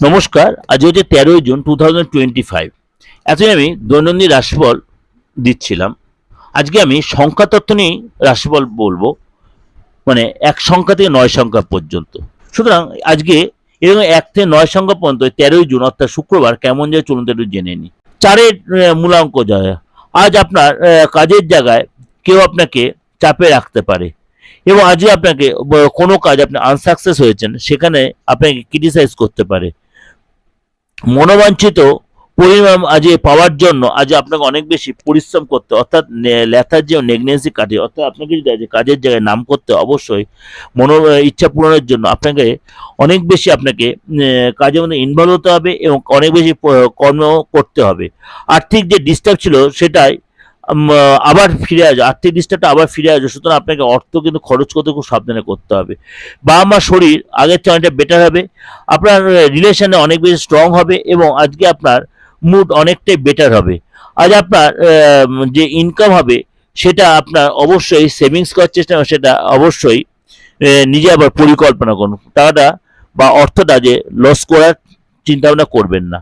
নমস্কার, আজ হচ্ছে তেরোই June two thousand twenty five এতদিন আমি দৈনন্দিন রাশিফল দিচ্ছিলাম। আজকে আমি সংখ্যা তত্ত্ব নিয়েই রাশিফল বলব মানে এক সংখ্যা থেকে নয় সংখ্যা পর্যন্ত। সুতরাং আজকে এরকম এক থেকে নয় সংখ্যা পর্যন্ত তেরোই জুন, অর্থাৎ শুক্রবার, কেমন যায় চলুন একটু জেনে নিই। চারের মূলাঙ্ক যায়। আজ আপনার কাজের জায়গায় কেউ আপনাকে চাপে রাখতে পারে। এবং আজকে আপনাকে কোনো কাজ আপনি আনসাকসেস হয়েছেন, সেখানে আপনাকে ক্রিটিসাইজ করতে পারে। মনোবাঞ্ছিত পরিমাণ আজ পাওয়ার জন্য আজ আপনাকে অনেক বেশি পরিশ্রম করতে অর্থাৎ লেথার্জি লেথার যে নেগনেন্সি কাটে অর্থাৎ আপনাকে যদি আজ কাজের জায়গায় নাম করতে অবশ্যই মনো, ইচ্ছা পূরণের জন্য আপনাকে অনেক বেশি আপনাকে কাজের মধ্যে ইনভলভ হতে হবে এবং অনেক বেশি কর্ম করতে হবে। আর্থিক যে ডিস্টার্ব ছিল সেটাই আবার ফিরে আসবে আর্থিক ডিস্টার্বটা আবার ফিরে আসবে সুতরাং আপনাকে অর্থ কিন্তু খরচ করতে খুব সাবধানে করতে হবে। বা আমার শরীর, আগের চেয়ে অনেকটা বেটার হবে। আপনার রিলেশনে অনেক বেশি স্ট্রং হবে এবং আজকে আপনার মুড অনেকটাই বেটার হবে। আজ আপনার যে ইনকাম হবে, সেটা আপনার অবশ্যই সেভিংস করার চেষ্টা সেটা অবশ্যই নিজে আবার পরিকল্পনা করুন। টাকাটা বা অর্থটা যে লস করার চিন্তা ভাবনা করবেন না।